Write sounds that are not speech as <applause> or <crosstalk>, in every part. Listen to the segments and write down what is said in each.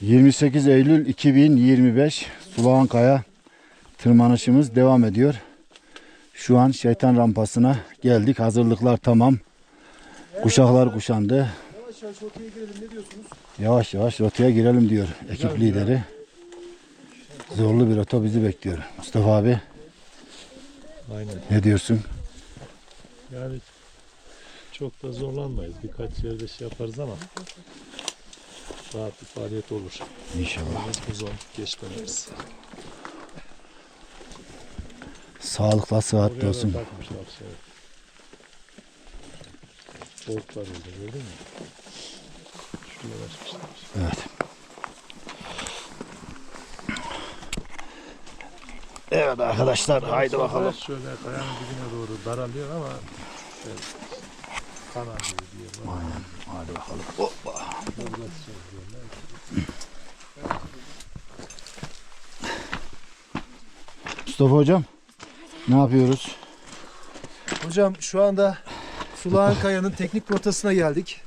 28 Eylül 2025 Sulağankaya tırmanışımız devam ediyor. Şu an şeytan rampasına geldik. Hazırlıklar tamam. Kuşaklar kuşandı. Yavaş yavaş ortaya girelim ne diyorsunuz? Yavaş yavaş rotaya girelim diyor ekip lideri. Zorlu bir rota bizi bekliyor. Mustafa abi Aynen. ne diyorsun? Yani çok da zorlanmayız. Birkaç yerde şey yaparız ama rahat bir faaliyet olur. İnşallah. Bu zon geçmemeliyiz. Sağlıkla sıhhatli olsun. takmışlar şey. Soğuklar orada gördün mü? Şuraya açmışlar. Evet. Evet arkadaşlar haydi bakalım. Şöyle kayanın dibine doğru daralıyor ama şey, kanal gibi diyor. Aynen. Hadi bakalım. Hoppa. Mustafa hocam ne yapıyoruz? Hocam şu anda Sulağan Kaya'nın teknik rotasına geldik.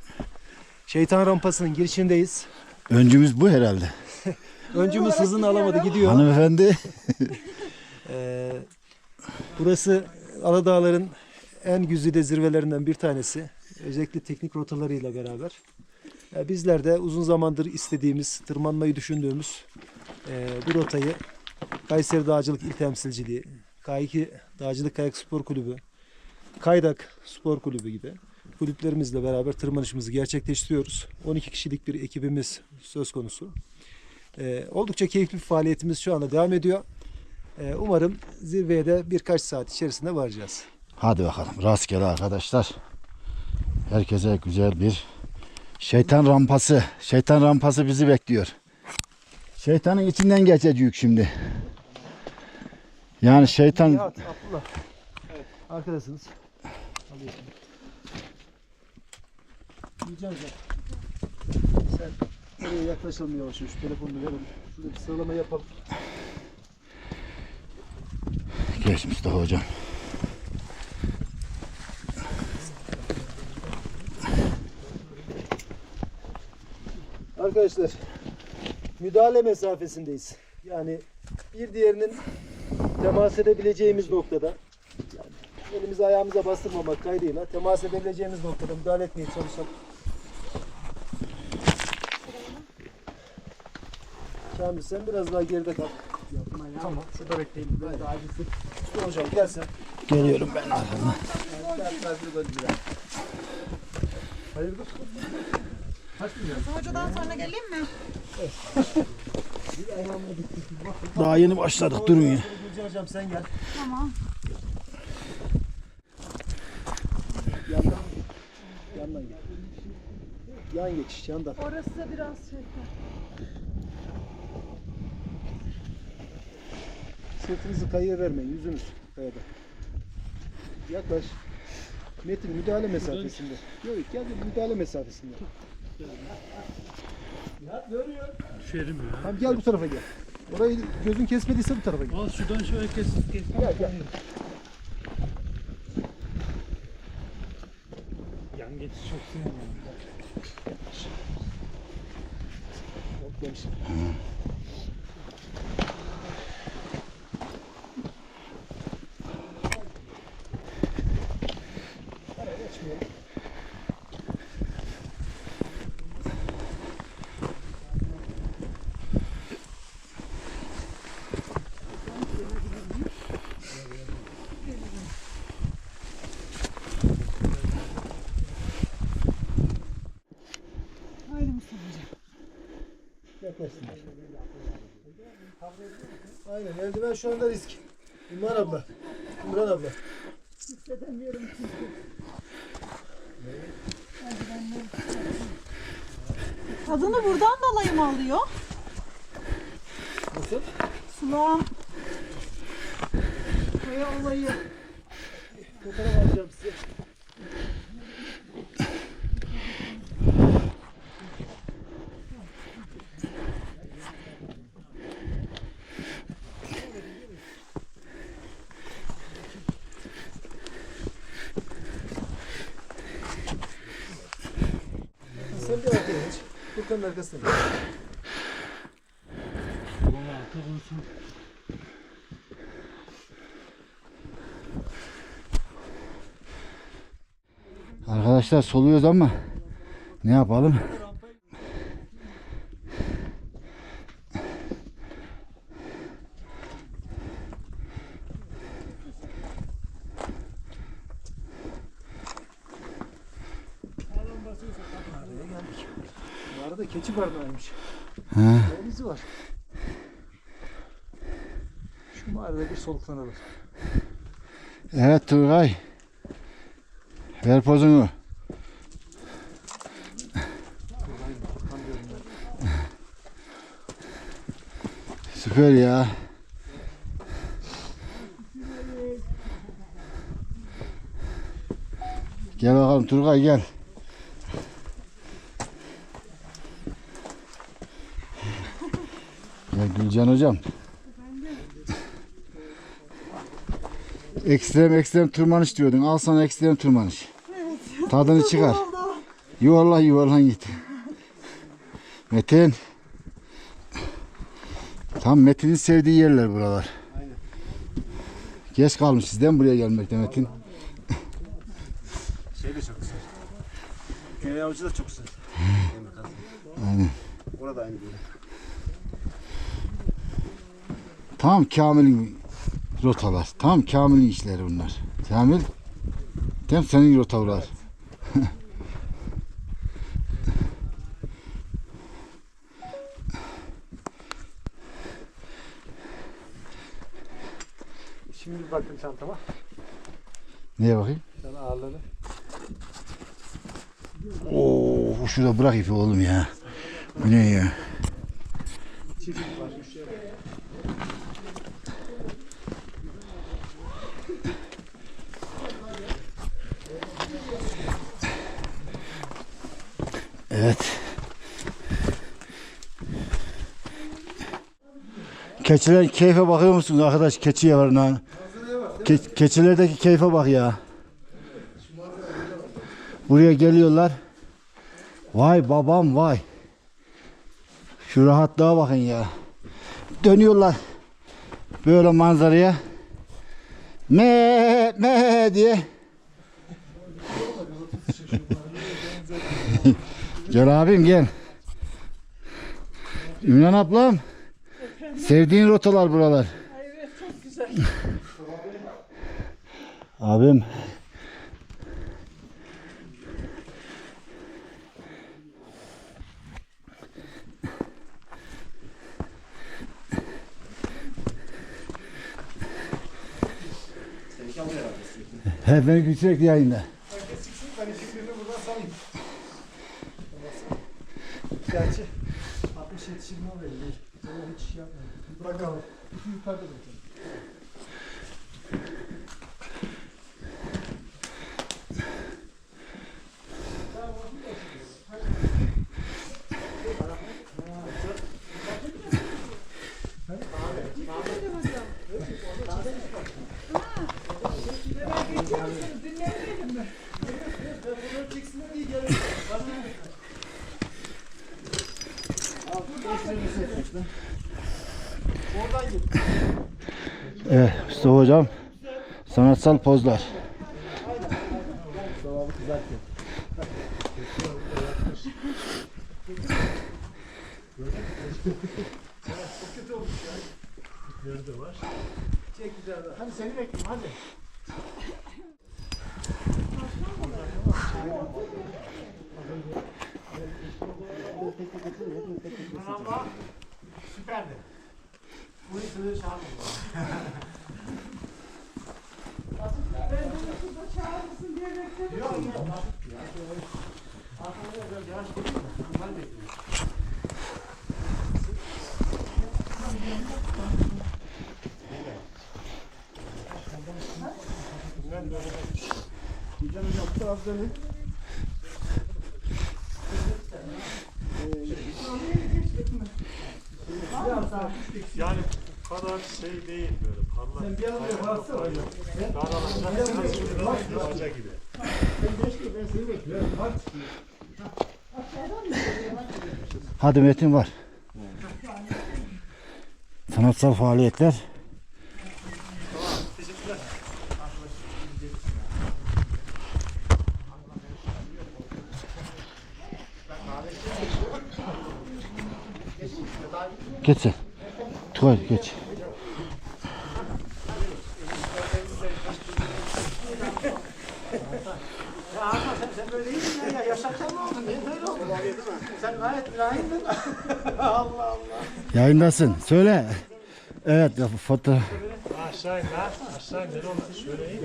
Şeytan rampasının girişindeyiz. Öncümüz bu herhalde. <laughs> Öncümüz hızını alamadı gidiyor. Hanımefendi. <laughs> Ee, burası Aladağların en güzide zirvelerinden bir tanesi. Özellikle teknik rotalarıyla beraber. Ee, bizler de uzun zamandır istediğimiz, tırmanmayı düşündüğümüz e, bu rotayı Kayseri Dağcılık İl Temsilciliği, K2 Dağcılık Kayak Spor Kulübü, Kaydak Spor Kulübü gibi kulüplerimizle beraber tırmanışımızı gerçekleştiriyoruz. 12 kişilik bir ekibimiz söz konusu. Ee, oldukça keyifli bir faaliyetimiz şu anda devam ediyor. Ee, umarım zirveye de birkaç saat içerisinde varacağız. Hadi bakalım rastgele arkadaşlar. Herkese güzel bir şeytan rampası. Şeytan rampası bizi bekliyor. Şeytanın içinden geçecek şimdi. Yani şeytan Abdullah. Evet, arkadasınız. Alıyorsun. Ederim. Sen oraya yaklaşalım yavaş yavaş. Şu telefonunu verelim. Şurada bir sıralama yapalım. Geç Mustafa hocam. Arkadaşlar müdahale mesafesindeyiz. Yani bir diğerinin temas edebileceğimiz noktada yani elimizi ayağımıza bastırmamak kaydıyla temas edebileceğimiz noktada müdahale etmeye çalışalım. Kamil sen biraz daha geride kal. Tamam. Şurada bekleyin. Ben de acilsin. Usta hocam gel sen. Geliyorum ben arkadan. Hayırdır? Hocadan sonra geleyim mi? Daha yeni başladık durun ya. Hocam sen gel. Tamam. Yandan. Yandan gel. Yan geçiş yandan. Orası biraz şey. Sırtınızı kayıya vermeyin. Yüzünüz kayada. Yaklaş. Metin müdahale mesafesinde. Yok gel müdahale mesafesinde. Ya görüyor. Düşerim ya. Tamam gel bu tarafa gel. Orayı gözün kesmediyse bu tarafa gel. Al şuradan şöyle kes. kes. Gel gel. Yan geçiş çok sevmiyorum. Çok geniş. Araya geçmeyelim. Haydi Mustafa hocam. Yaklaşsınlar. Eldiven şu anda risk. İmran abla. İmran abla. Hissedemiyorum çünkü. Adını buradan dolayı mı alıyor? Nasıl? Sulağan. Kaya olayı. Fotoğraf alacağım size. Arabanın arkasına gel. Arkadaşlar soluyoruz ama ne yapalım? Arada keçi barınağıymış. He. Denizi var. Şu mağarada bir soluklanalım. Evet Turgay. Ver pozunu. Süper ya. Gel bakalım Turgay gel. Gülcan hocam. Ekstrem ekstrem tırmanış diyordun. Al sana ekstrem tırmanış. Tadını çıkar. Yuvarlan yuvarlan git. Metin. Tam Metin'in sevdiği yerler buralar. Geç kalmış sizden buraya gelmekte Metin. Şey de çok güzel. Köy avcı da çok güzel. Aynen. Orada aynı böyle. Tam Kamil'in rotalar. Tam Kamil'in işleri bunlar. Kamil. Tam senin rotalar. <laughs> Şimdi bir baktım çantama. Neye bakayım? Sana ağırladı. Oo, şurada bırak ipi oğlum ya. Bu ne ya? Evet. Keçiler keyfe bakıyor musunuz arkadaş? Keçi yavarına. Ke keçilerdeki keyfe bak ya. Buraya geliyorlar. Vay babam vay. Şu rahatlığa bakın ya. Dönüyorlar. Böyle manzaraya. Me me diye. Gel abim gel. Ümran ablam. Sevdiğin rotalar buralar. Evet çok güzel. Abim. He ben sürekli yayında. Gerçi 60 yetişirme belli. Onu hiç yapmadım. Bırakalım. Yukarıda bırakalım. Evet Mustafa hocam. Sanatsal pozlar. Çek güzel. Hadi seni bekliyorum hadi. Süperdi. Bu sınır çağırmadı. Ben de şurada çağırırsın diye bekledim. Yok yok. Arkamda biraz yavaş geliyor da. Bunları bekliyorum. Hocam hocam bu taraf dönün. Yani bu kadar şey değil böyle parlak. Sen bir an önce baksana hocam. Sen Daralacak, hoca gibi. sen geç dur ben seni bekliyorum. Hadi. Metin var. Sanatsal faaliyetler. Geç sen. Tuvalet geç. <laughs> Yayındasın. Söyle. Evet foto. Aşağı in. Aşağı in. Şöyle in.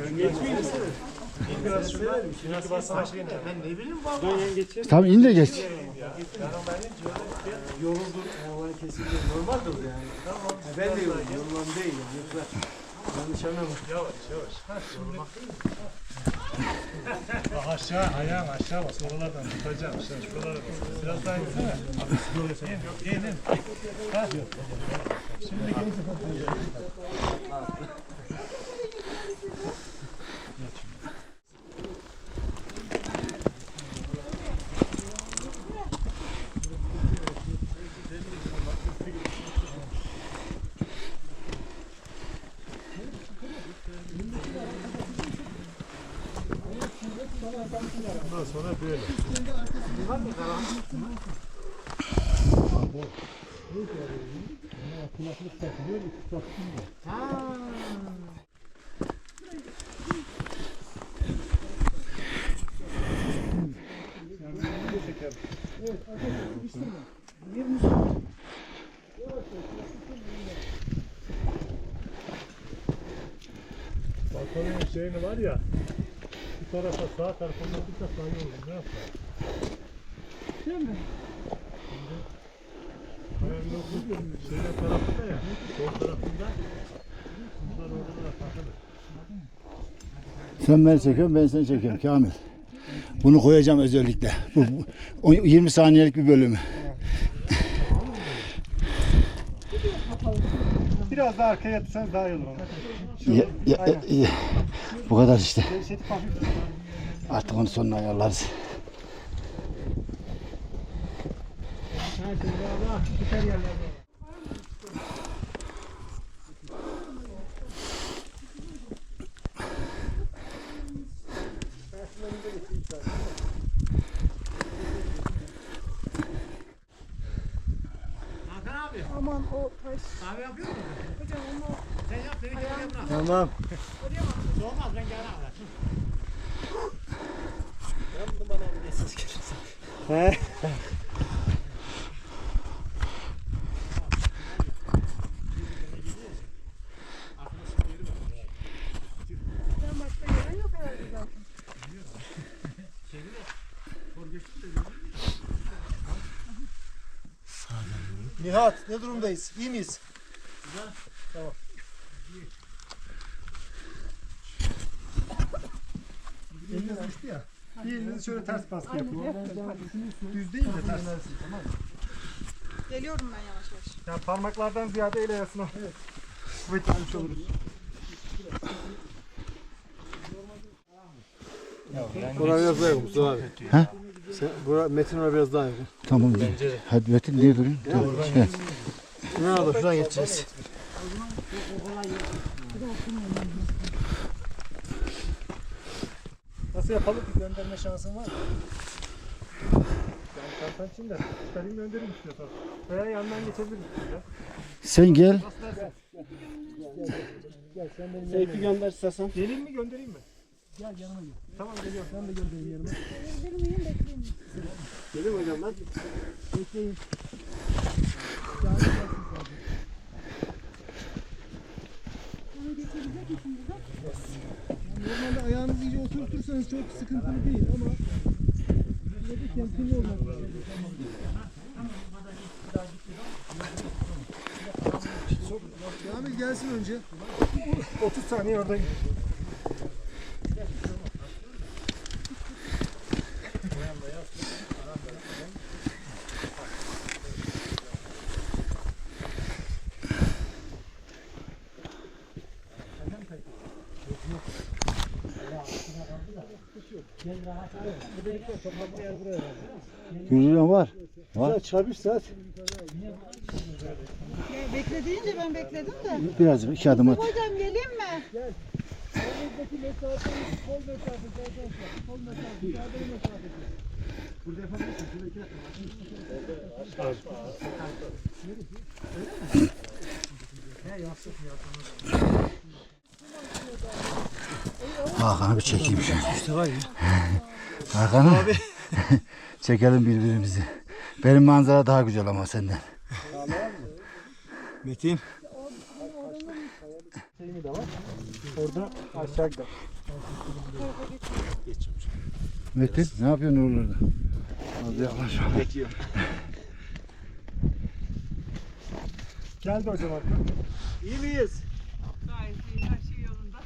Basın aşağı in. Ben ne bileyim baba. Tamam in de geç. Ben de yoruldum. Yorulan değil. Yoksa yanlış anlama. Yavaş yavaş. Ha, şimdi. Bak aşağı ayağın aşağı bas. Oralardan tutacağım. Sen şuralara bas. Biraz daha insene. İn. İn in. Ha. Şimdi bundan sonra böyle. Balkonun şeyini var ya. Bu tarafa sağ tarafa bakıp da sağ yolu ne yapar? Değil mi? Ayağında oturuyor. Şeyler tarafında ya. Sol tarafında. Bunlar orada da takılır. Sen beni çekiyorsun ben seni çekiyorum Kamil. Bunu koyacağım özellikle. Bu, bu o 20 saniyelik bir bölümü. Biraz daha arkaya yatırsanız daha iyi olur. Ya- ya- ya- bu kadar işte. Artık onu sonuna ayarlarız. Aman o taş. Hocam onu Tamam. He. ben başka yere yok herhalde zaten. Nihat ne durumdayız? İyi miyiz? Eliniz düştü ya. Bir elinizi şöyle ters baskı yapın. Düz değil de ters. Geliyorum ben yavaş yavaş. Yani parmaklardan ziyade el ayasına kuvvet vermiş oluruz. Bura biraz daha yakın Mustafa abi. He? Sen, bura, Metin oraya biraz daha yakın. Tamam. Hadi Metin niye duruyorsun? Dur. Gel. Nerede? Şuradan geçeceğiz. Nasıl yapalım ki gönderme şansın var mı? Yani kantan için de çıkarayım göndereyim istiyorsan. Veya yandan geçebilirim. Ya. Sen gel. Seyfi gönder istersen. Geleyim mi göndereyim mi? Gel yanıma gel. Tamam geliyorum. Ben de göndereyim yanıma. Benim bekleyeyim. Gelir mi hocam ben? Normalde ayağınızı iyice oturtursanız çok sıkıntılı değil ama yine de temkinli olmak. Kamil gelsin önce. 30 saniye oradayım. Yürüyen var. Var. Bir saat. Ya bekle deyince ben bekledim de. Biraz iki adım at. Hocam geleyim mi? Aranızdaki mesafe kol mesafesi arkadaşlar. Kol mesafesi, çadır mesafesi. Burada yapabilirsin. Şurada iki dakika. Hakan'ı bir çekeyim şöyle. İşte var ya. Hakan'ı çekelim birbirimizi. Benim manzara daha güzel ama senden. Metin. Şeyini de var. Orada aşağıda. Metin ne yapıyorsun oralarda? Az yaklaş. Bekliyorum. Geldi hocam artık. İyi miyiz? Gayet iyi, her şey yolunda.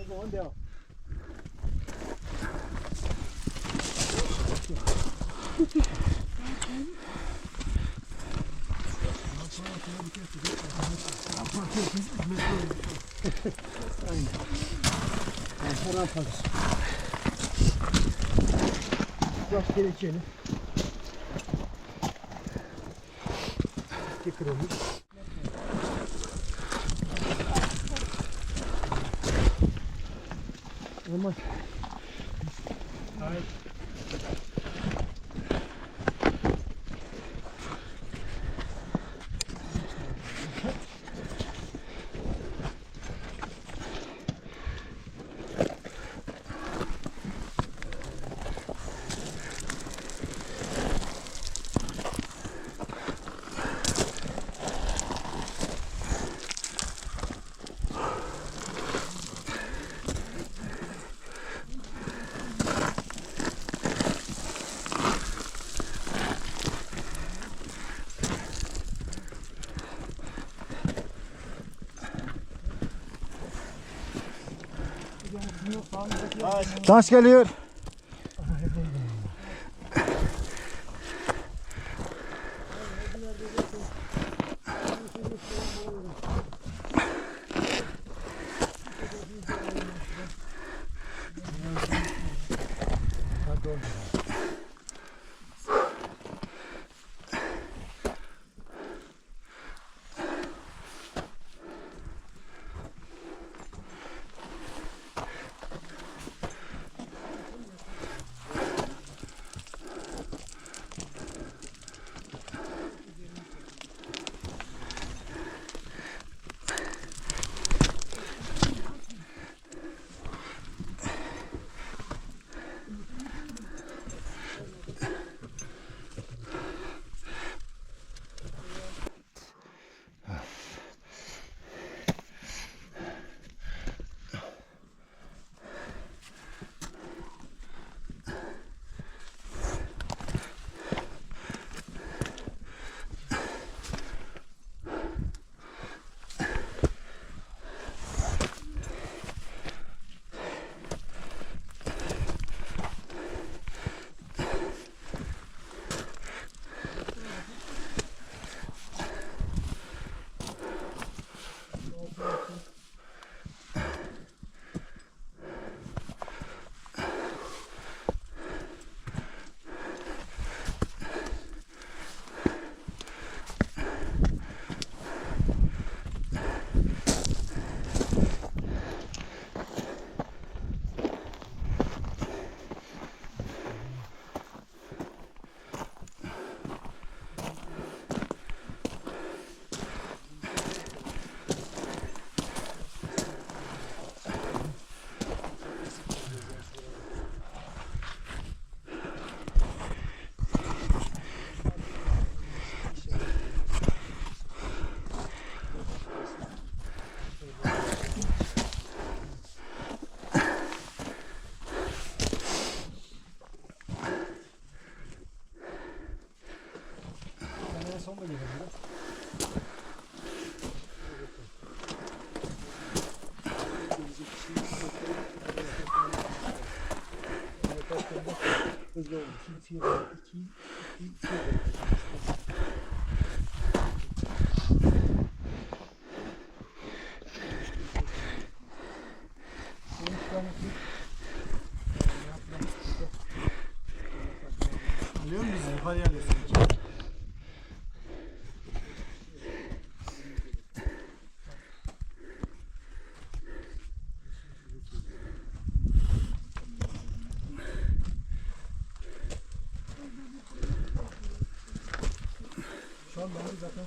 O zaman devam. Biraz gerekeni. İki kırılmış. Ama Taş geliyor. Hızlı oldu. Şimdi bir, iki, iki, iki. Alıyor muyuz? Yukarıya alıyorsun. Şu an bence zaten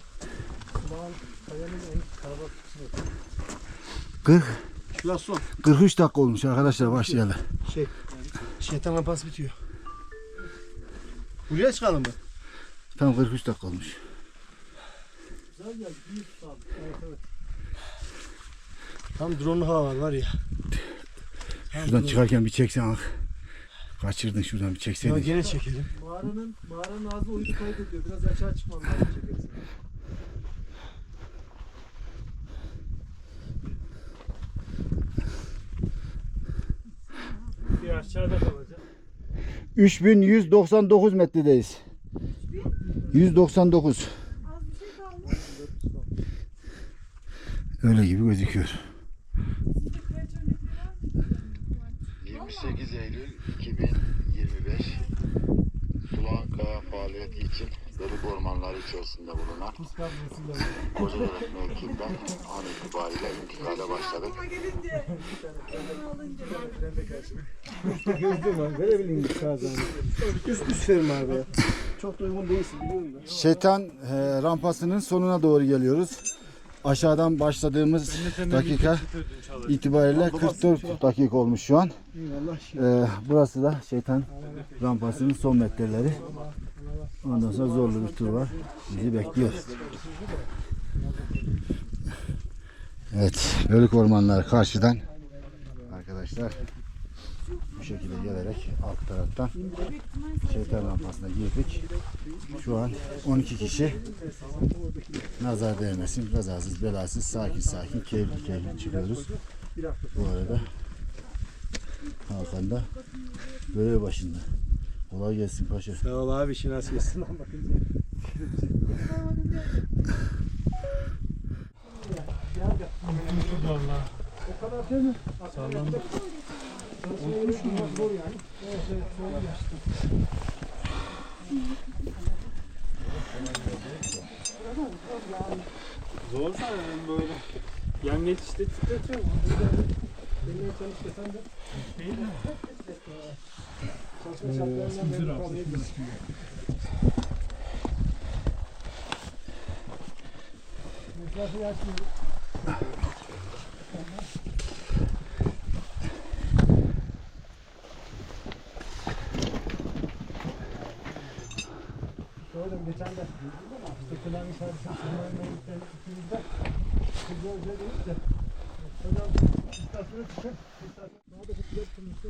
Kulağın kayanın en kalabalık kısmı. 40 Şurası son. 43 dakika olmuş arkadaşlar başlayalım. Şey, şeytan lampası bitiyor. Buraya çıkalım mı? Tam 43 dakika olmuş. Tam drone hava var, ya. Şuradan çıkarken bir çeksen bak. Kaçırdın şuradan bir Ya çekseydin. gene çekelim. Mağaranın, mağaranın ağzı uydu kaydediyor. Biraz aşağı çıkmam lazım çekersin. Bir aşağıda kalacak. 3199 metredeyiz. 199. Az bir şey kalmış. Öyle gibi gözüküyor. Kaç örnekleri var? 28 Eylül 2025 Sulanka faaliyeti Delik ormanları içerisinde bulunan Kocaeli mevkiinden an itibariyle intikale başladık. Verebileyim bir kazanı. Üst üst verim abi. Çok da uygun değilsin biliyorum da. Şeytan e, rampasının sonuna doğru geliyoruz. Aşağıdan başladığımız dakika itibariyle 44 dakika olmuş şu an. Eyvallah. Şey. E, burası da şeytan rampasının son metreleri. Ondan sonra zorlu bir tur var. Bizi bekliyor. Evet, bölük ormanlar karşıdan arkadaşlar bu şekilde gelerek alt taraftan şeytan rampasına girdik. Şu an 12 kişi nazar değmesin, kazasız belasız sakin sakin keyifli keyifli çıkıyoruz. Bu arada Hakan da görev başında. Kolay gelsin paşa. Sağ ol abi işin nasıl geçsin. Zor sanırım böyle. Yengeç işte titretiyor. Söyledim geçen de. İşte kılan işareti sınırlarına ikimizde. Kızı özel değil de. Hocam istasyona. İstasyon. Daha da bir pilot kılmıştı.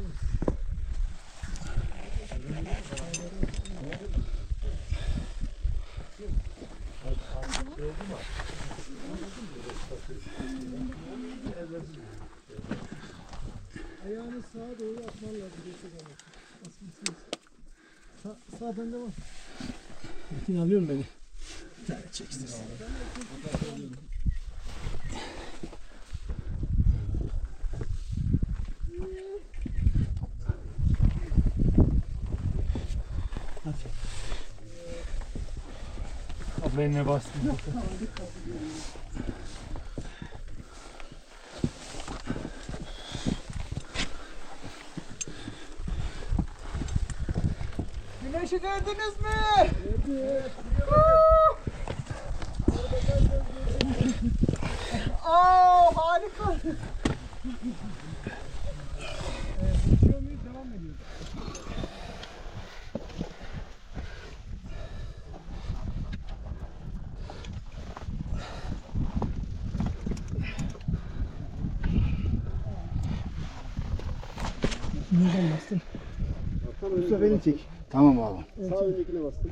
Ayağını sağa doğru atman lazım. Sağ, sağdan devam. Metin alıyor beni? Bir tane çeksin. Abla eline bastım. Güneşi gördünüz mü? Aa harika. Geçiyor muyuz? Devam ediyoruz? Nereden bastın? Bu seferini çek. Tamam abi. Sağ öndekine bastım.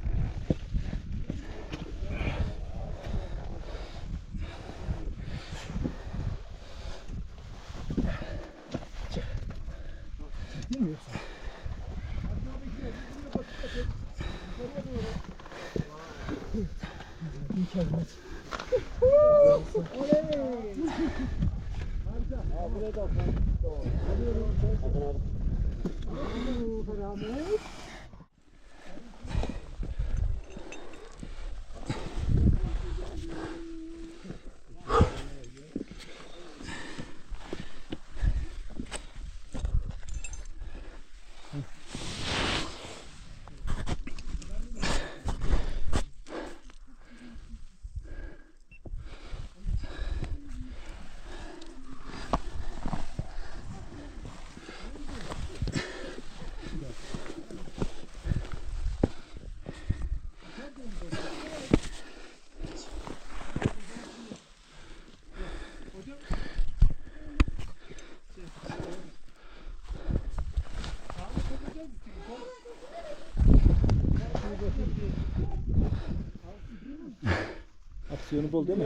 Aksiyonu bol değil mi?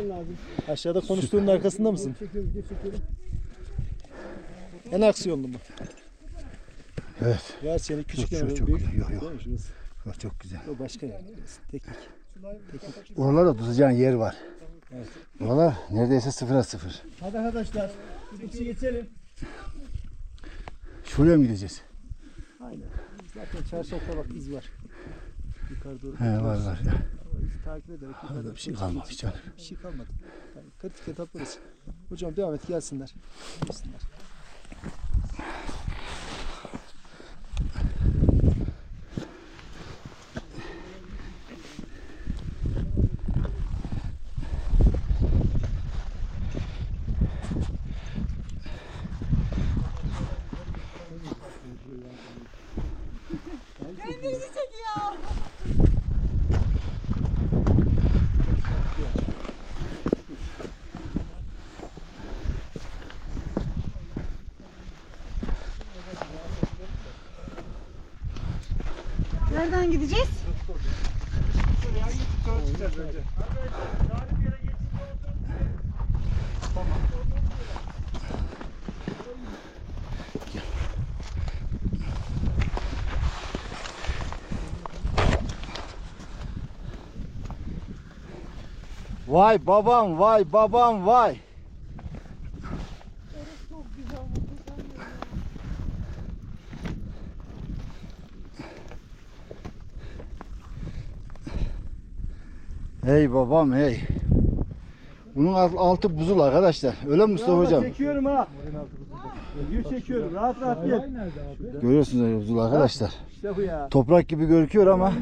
Aşağıda konuştuğunun arkasında mısın? En aksiyonlu mu? Evet. Ya seni küçük Yok, çok- büyük. çok- yok, yok. Bak çok güzel. O başka yani. Teknik. Oralarda tutacağın yer var. Buralar neredeyse sıfıra sıfır. Hadi arkadaşlar. İçi geçelim. Şuraya mı gideceğiz? Aynen. Zaten çarşafta bak iz var. Yukarı doğru. He var var. O izi takip ederek yukarı Orada doğru bir şey kalmamış canım. Bir şey kalmadı. Yani kritik etap burası. Hocam devam et gelsinler. Gelsinler. Kendinizi çekiyor. Nereden gideceğiz? Vay babam vay babam vay. Hey babam hey. Bunun alt- altı buzul arkadaşlar. Öyle mi Mustafa hocam? Çekiyorum ha. Video çekiyorum. Rahat rahat gel. Görüyorsunuz öyle buzul arkadaşlar. İşte bu ya. Toprak gibi görüküyor ama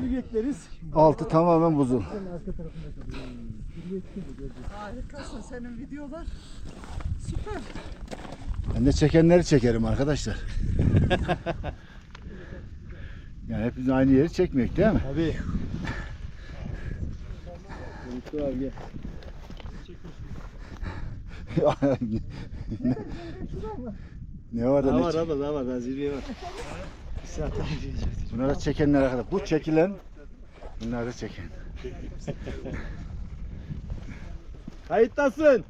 altı tamamen buzul. Harikasın senin videolar. Süper. Ben de çekenleri çekerim arkadaşlar. <laughs> yani hepimiz aynı yeri çekmiyor değil mi? Abi. ne var da Daha ne var çek- abi daha var. Ben zirveye var. Bir saat daha yürüyeceğiz. Bunlara çekenler arkadaşlar. Bu çekilen bunlar da çeken. Kayıttasın.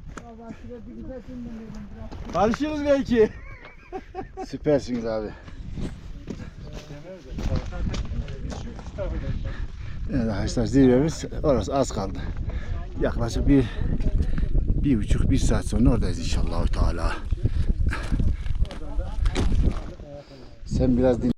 Barışırız belki. Süpersiniz abi. Evet arkadaşlar zirvemiz orası az kaldı. Yaklaşık bir bir buçuk bir saat sonra oradayız inşallah Teala. Sen biraz din.